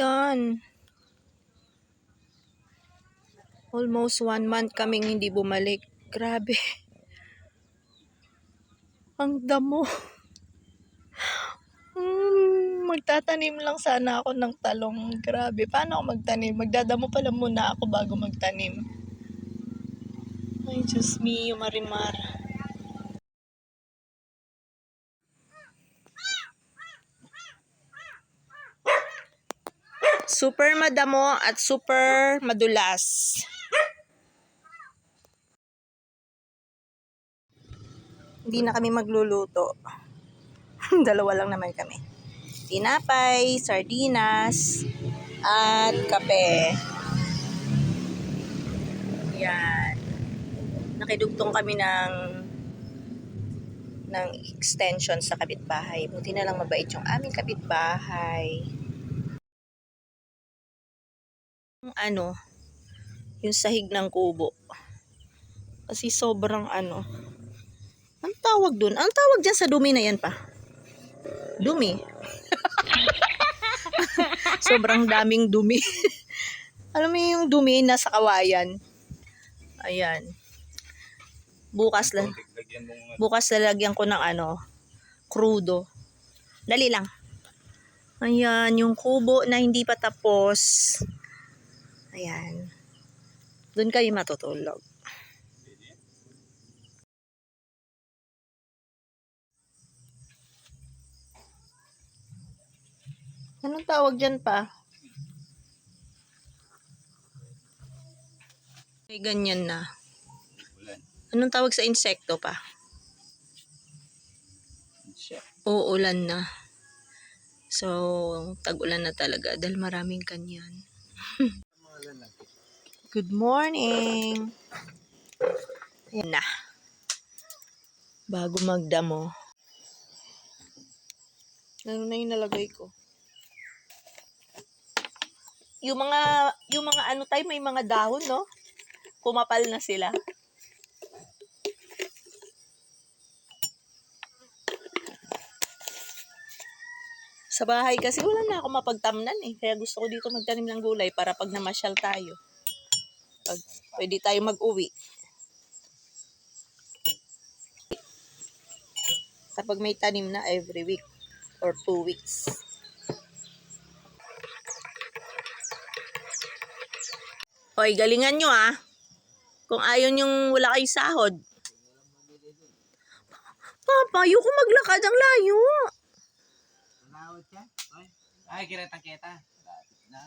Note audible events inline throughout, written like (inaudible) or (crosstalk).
yan? Almost one month kaming hindi bumalik. Grabe. Ang damo. Hmm, magtatanim lang sana ako ng talong. Grabe. Paano ako magtanim? Magdadamo pala muna ako bago magtanim. Ay, Diyos me, marimar. Super madamo at super madulas. Hindi na kami magluluto. (laughs) Dalawa lang naman kami. Tinapay, sardinas, at kape. Yan. Nakidugtong kami ng ng extension sa kapitbahay. Buti na lang mabait yung aming kapitbahay. Ano, yung sahig ng kubo. Kasi sobrang ano. Ang tawag dun? Ang tawag dyan sa dumi na yan pa? Dumi. (laughs) sobrang daming dumi. (laughs) Alam mo yung dumi nasa kawayan? Ayan. Bukas lang. Bukas lalagyan ko ng ano, crudo. Dali lang. Ayan, yung kubo na hindi pa tapos. Ayan. Doon kayo matutulog. Anong tawag dyan pa? May ganyan na. Anong tawag sa insekto pa? Uulan na. So, tag-ulan na talaga dahil maraming kanyan. (laughs) Good morning! Ayan na. Bago magdamo. Ano na yung nalagay ko? Yung mga, yung mga ano tayo, may mga dahon, no? Kumapal na sila. Sa bahay kasi wala na ako mapagtamnan eh. Kaya gusto ko dito magtanim ng gulay para pag namasyal tayo. Pag pwede tayo mag-uwi. Kapag may tanim na every week or two weeks. Hoy, galingan nyo ah. Kung ayaw yung wala kay sahod. Papa, ayoko maglakad ang layo. Ay, kiretang kita. Na?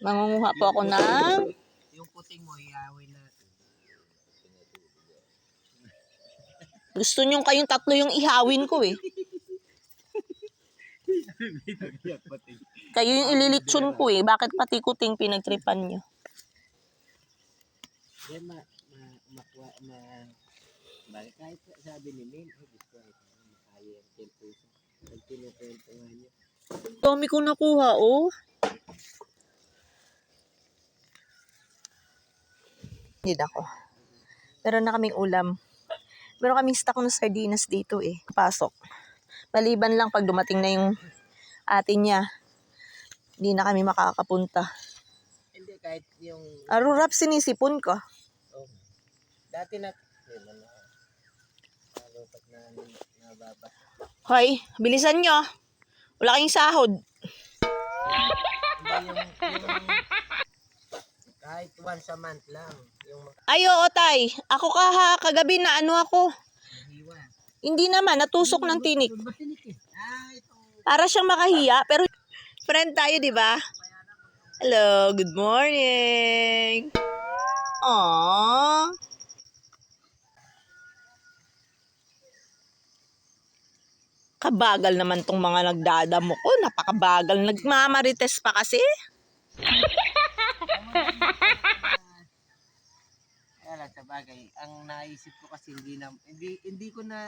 Mangunguha po ako ng yung puting mo, iawin natin. Gusto nyo kayong tatlo yung ihawin ko eh. (laughs) Kayo yung ililitsyon ko eh. Bakit pati kuting pinagtripan nyo? Yan, ma, ma, makwa, ma, bakit kahit sabi ni Min, ay gusto ay makaya yung 10 peso. Pag kinukwento nga niya. Dami ko nakuha oh. Hindi ako. Meron na kaming ulam. Meron kaming stock ng sardinas dito eh. Pasok. Maliban lang pag dumating na yung atin niya. Hindi na kami makakapunta. Hindi, kahit yung, Arurap sinisipon ko. oh, dati na, nababa. Hoy, bilisan nyo. Wala kayong sahod. Hindi, yung, yung, kahit once a month lang, yung Ay, oo, tay. Ako kaha, kagabi na ano ako. Hindi naman, natusok ng tinik. Ah. Para siyang makahiya, pero friend tayo, di ba? Hello, good morning. Aww. Kabagal naman tong mga nagdadamo ko. Napakabagal. Nagmamarites pa kasi. (laughs) Lang sa bagay, ang naisip ko kasi hindi na hindi hindi ko na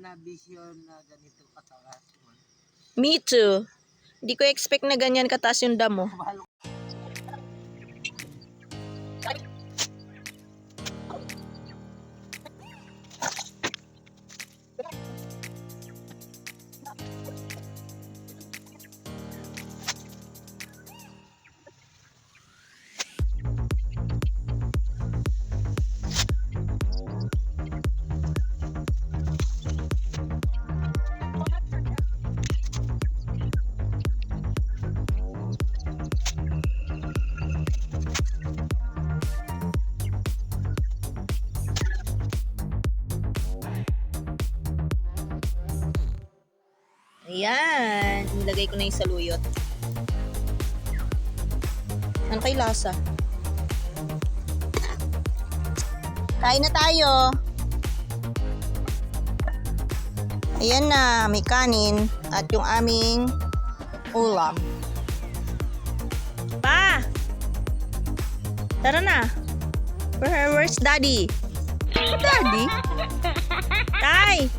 na vision na ganito kataas. Me too. Hindi ko expect na ganyan kataas yung damo. Nilagay ko na yung saluyot. Ano kay lasa? Kain na tayo. Ayan na, may kanin at yung aming ulam. Pa! Tara na. Where, where's daddy? Daddy? (laughs) Tay!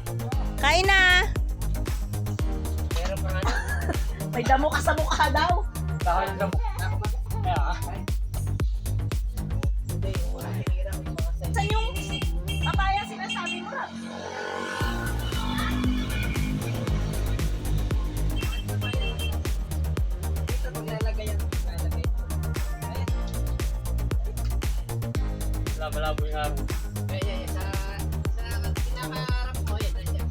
Kain na! May damo ka sa mukha daw. Hindi, yung mga sa yung papaya sinasabi mo lang. Malabo yung araw. Kaya, sa, sa pinakaharap mo, yan, yan.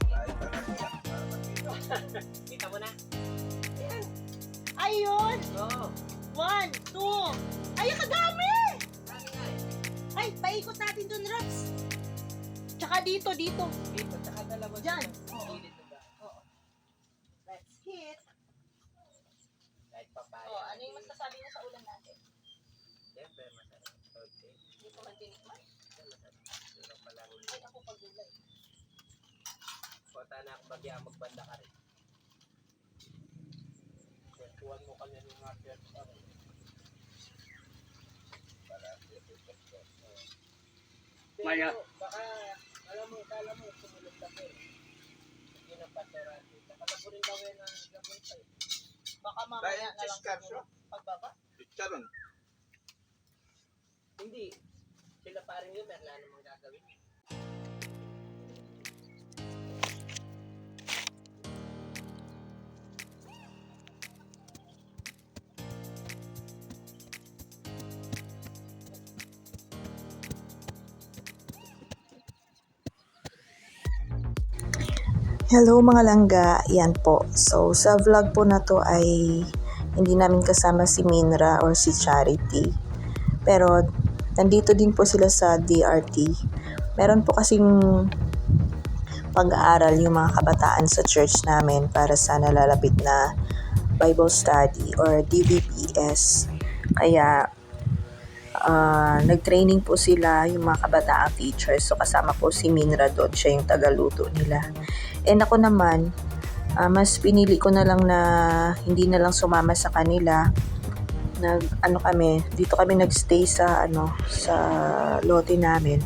Kita mo na? Ayun! Oo. One, two. Ay, kadami! Nga eh. Ay, paikot natin dun, Raps. Tsaka dito, dito. Dito, tsaka dalawa Diyan. Oo. Oo. Let's hit. Kahit papaya. Oh, ano yung masasabi mo sa ulam natin? Siyempre, masarap. Okay. Hindi ko man tinikman. Masarap. Hindi ako pagulay. Kota na ako bagya magbanda ka rin. Kwentuhan mo kanya ng pa rin. Maya. Baka, alam mo, kala mo, sumulog ka pa eh. Hindi ng pastorante. Nakalabunin daw yan ang gabon pa eh. Baka mamaya na lang siguro. Pagbaba? Chicharon. Hindi. Sila paring yun, wala namang gagawin. Hello mga langga, yan po. So sa vlog po na to ay hindi namin kasama si Minra or si Charity. Pero nandito din po sila sa DRT. Meron po kasing pag-aaral yung mga kabataan sa church namin para sa nalalapit na Bible Study or DVPS. Kaya ah, nag-training po sila yung mga kabataang teachers. So kasama po si Minra doon, siya yung tagaluto nila. And ako naman, ah, mas pinili ko na lang na hindi na lang sumama sa kanila. Nag ano kami, dito kami nagstay sa ano sa lote namin.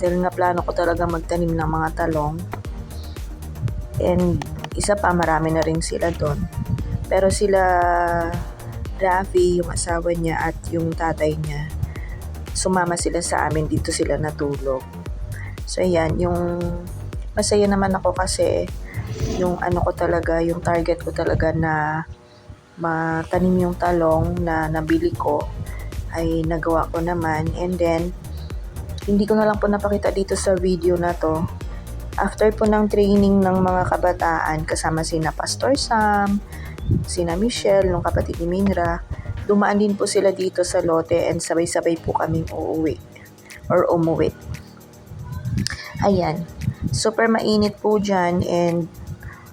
Dahil nga plano ko talaga magtanim ng mga talong. And isa pa marami na rin sila doon. Pero sila Rafi, yung asawa niya at yung tatay niya, sumama sila sa amin dito sila natulog. So ayan, yung masaya naman ako kasi yung ano ko talaga, yung target ko talaga na matanim yung talong na nabili ko ay nagawa ko naman. And then hindi ko na lang po napakita dito sa video na to. After po ng training ng mga kabataan kasama sina Pastor Sam sina Michelle, nung kapatid ni Minra dumaan din po sila dito sa lote and sabay-sabay po kaming uuwi or umuwi. Ayan super mainit po dyan and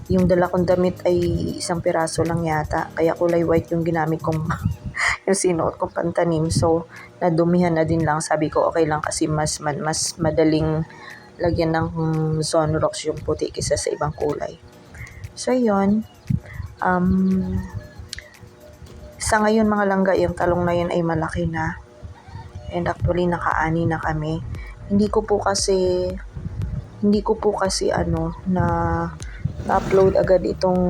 yung dala kong damit ay isang piraso lang yata. Kaya kulay white yung ginamit kong (laughs) yung sinuot kong pantanim. So nadumihan na din lang. Sabi ko okay lang kasi mas ma- mas madaling lagyan ng sunrocks yung puti kaysa sa ibang kulay. So yun. Um, sa ngayon mga langga yung talong na yun ay malaki na. And actually nakaani na kami. Hindi ko po kasi hindi ko po kasi ano na na-upload agad itong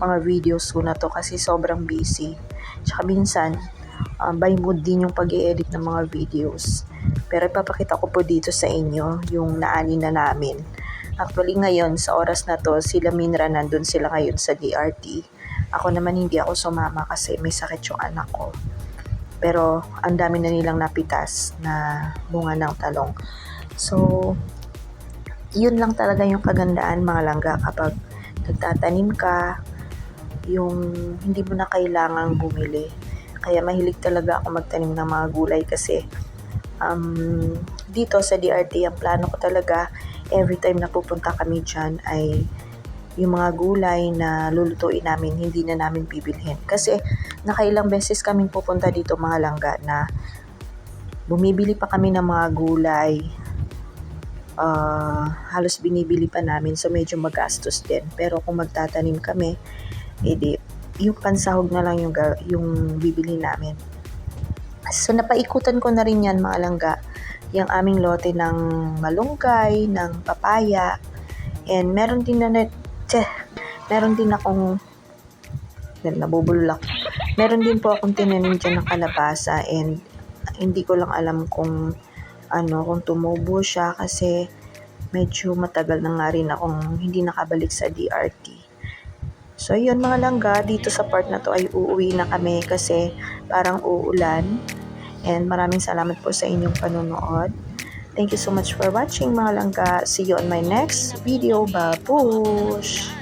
mga videos ko na to kasi sobrang busy. Tsaka minsan, um, by mood din yung pag edit ng mga videos. Pero ipapakita ko po dito sa inyo yung naani na namin. Actually ngayon, sa oras na to, sila Minra nandun sila ngayon sa DRT. Ako naman hindi ako sumama kasi may sakit yung anak ko. Pero ang dami na nilang napitas na bunga ng talong. So, yun lang talaga yung kagandaan mga langga kapag nagtatanim ka, yung hindi mo na kailangang bumili. Kaya mahilig talaga ako magtanim ng mga gulay kasi um, dito sa DRT, ang plano ko talaga every time na pupunta kami dyan ay yung mga gulay na lulutuin namin, hindi na namin bibilhin. Kasi nakailang beses kaming pupunta dito mga langga na bumibili pa kami ng mga gulay. Ah, halos binibili pa namin so medyo magastos din. Pero kung magtatanim kami, edi yung pansahog na lang yung, yung bibili namin. So napaikutan ko na rin yan mga langga yung aming lote ng malunggay, ng papaya, and meron din na, na tse, meron din akong nabubulol ako. Meron din po akong tinanim dyan ng kalabasa and hindi ko lang alam kung ano, kung tumubo siya kasi medyo matagal na nga rin akong hindi nakabalik sa DRT. So yun mga langga, dito sa part na to ay uuwi na kami kasi parang uulan. And maraming salamat po sa inyong panonood. Thank you so much for watching mga langga. See you on my next video. Babush!